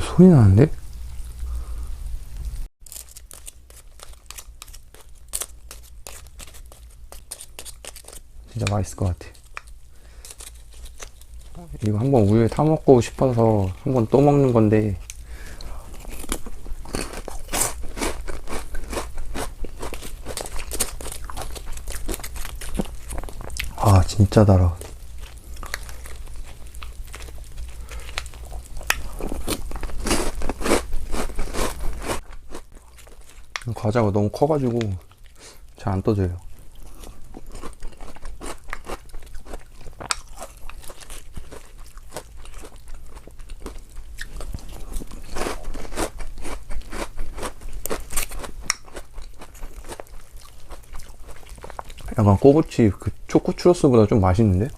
소리 나는데? 진짜 맛있을 것 같아. 이거 한번 우유에 타 먹고 싶어서 한번 또 먹는 건데 아 진짜 달아. 과자가 너무 커가지고 잘 안 떠져요. 약간 꼬부치 그 초코 추러스보다 좀 맛있는데?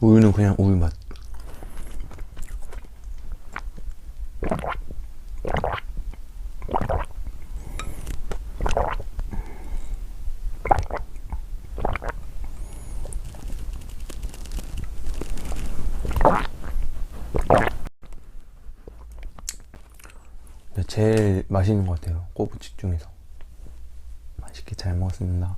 우유는 그냥 우유 맛. 제일 맛있는 것 같아요. 꼬부치 중에서. 맛있게 잘 먹었습니다.